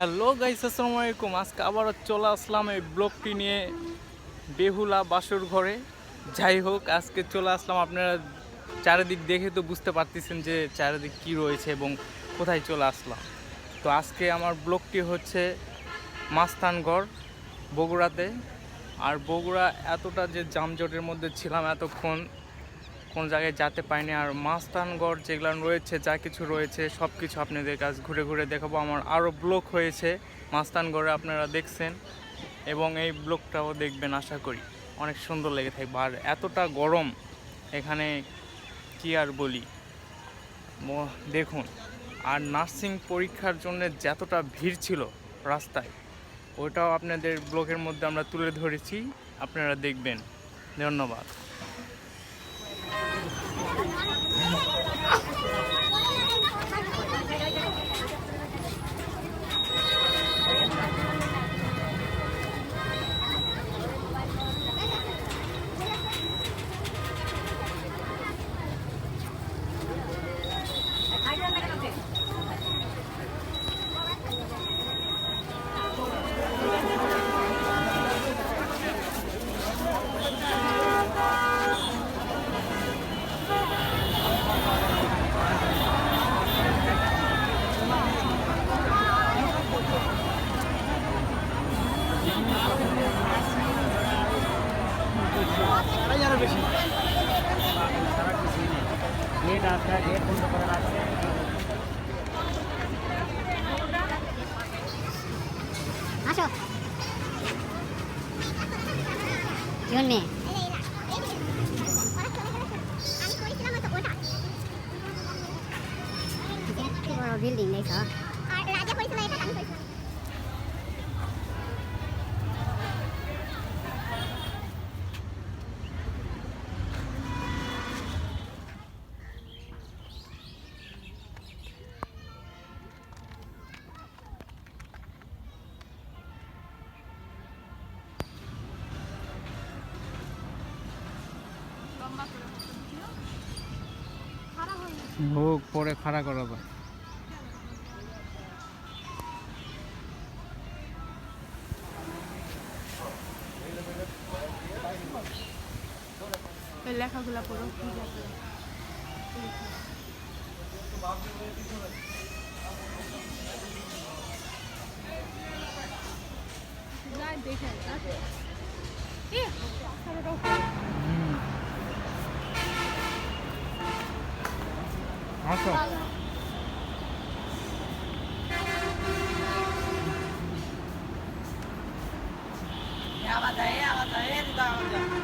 Hello guys, আসসালামু আলাইকুম। আজকে আবারও চলে আসলাম এই ব্লগটি নিয়ে বেহুলা বাসুর ঘরে। যাই হোক, আজকে চলে আসলাম আপনারা চারিদিক দেখে তো বুঝতে পারতেছেন যে চারিদিক কী রয়েছে এবং কোথায় চলে আসলাম। তো আজকে আমার ব্লগটি হচ্ছে মাস্তানগড়, বগুড়াতে। আর বগুড়া এতটা যে জামজটের মধ্যে ছিলাম এতক্ষণ কোন জায়গায় যেতে পারিনি। আর মাস্তানগড় যেগুলো রয়েছে, যা কিছু রয়েছে সব কিছু আপনাদের কাছ ঘুরে ঘুরে দেখাবো। আমার আরও ব্লক হয়েছে, মাস্তানগড়ে আপনারা দেখছেন এবং এই ব্লকটাও দেখবেন, আশা করি। অনেক সুন্দর লেগে থাকবে। আর এতটা গরম এখানে কি আর বলি? দেখুন, আর নার্সিং পরীক্ষার জন্য যতটা ভিড় ছিল রাস্তায়, ওটাও আপনাদের ব্লকের মধ্যে আমরা তুলে ধরেছি। আপনারা দেখবেন। ধন্যবাদ। গেট আছে গেট বন্ধ করে রাখছে আসো কোন মেয়ে কি বড় বিল্ডিং দেখছ হোক পরে খাড়া করাবো লেখাগুলা পড়ো। না দেখে এ আসো